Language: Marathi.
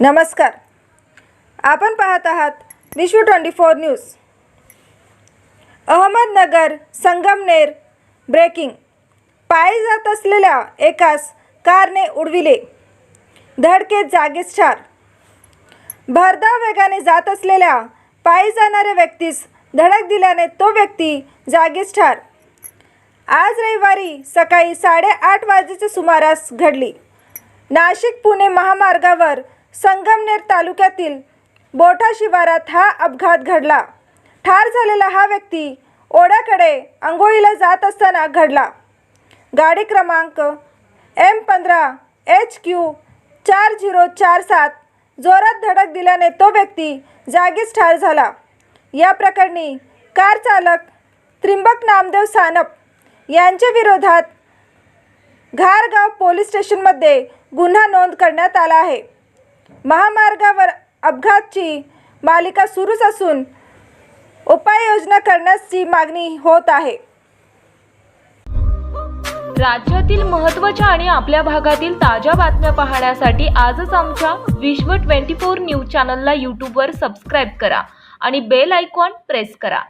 नमस्कार. आपण पाहत आहात Vishwa twenty four news. Ahmednagar Sangamner breaking पायी जात असलेल्या एकास कारने उडविले. धडकेत जागीच ठार. भरधाव वेगाने जात असलेल्या पायी जाणाऱ्या व्यक्तीस धडक दिल्याने तो व्यक्ती जागीच ठार. आज रविवारी सकाळी साडेआठ वाजेच्या सुमारास घडली. नाशिक पुणे महामार्गावर संगमनेर तालुक्यातील बोठा शिवारात हा अपघात घडला. ठार झालेला हा व्यक्ती ओढ्याकडे आंघोळीला जात असताना घडला. गाडी क्रमांक एम पंधरा एच क्यू चार झिरो चार सात जोरात धडक दिल्याने तो व्यक्ती जागीच ठार झाला. या प्रकरणी कार चालक त्रिंबक नामदेव सानप यांच्या विरोधात घारगाव पोलीस स्टेशनमध्ये गुन्हा नोंद करण्यात आला आहे. महामार्गावर अपघातची मालिका सुरूच असून उपाययोजना करण्याची मागणी होत आहे. राज्यातील महत्त्वाच्या आणि आपल्या भागातील ताज्या बातम्या पाहण्यासाठी आजच आमच्या विश्व 24 न्यूज चॅनलला यूट्यूबवर सबस्क्राईब करा आणि बेल आयकॉन प्रेस करा.